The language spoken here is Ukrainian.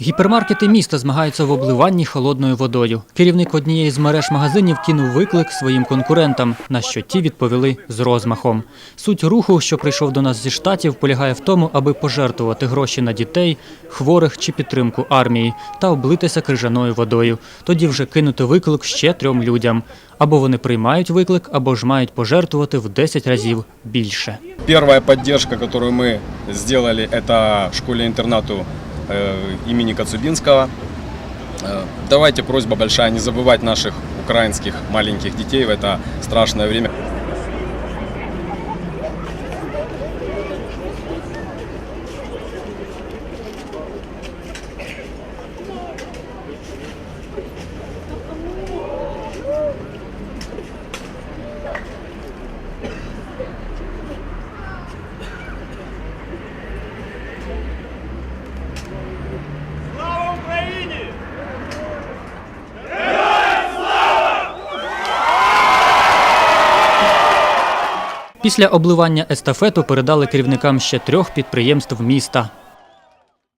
Гіпермаркети міста змагаються в обливанні холодною водою. Керівник однієї з мереж магазинів кинув виклик своїм конкурентам, на що ті відповіли з розмахом. Суть руху, що прийшов до нас зі штатів, полягає в тому, аби пожертвувати гроші на дітей, хворих чи підтримку армії та облитися крижаною водою. Тоді вже кинути виклик ще трьом людям. Або вони приймають виклик, або ж мають пожертвувати в 10 разів більше. Первая поддержка, которую мы сделали, это школе-интернату э, имени Коцубинского. Э, Давайте просьба большая не забывать наших украинских маленьких детей в это страшное время. Після обливання естафету передали керівникам ще трьох підприємств міста.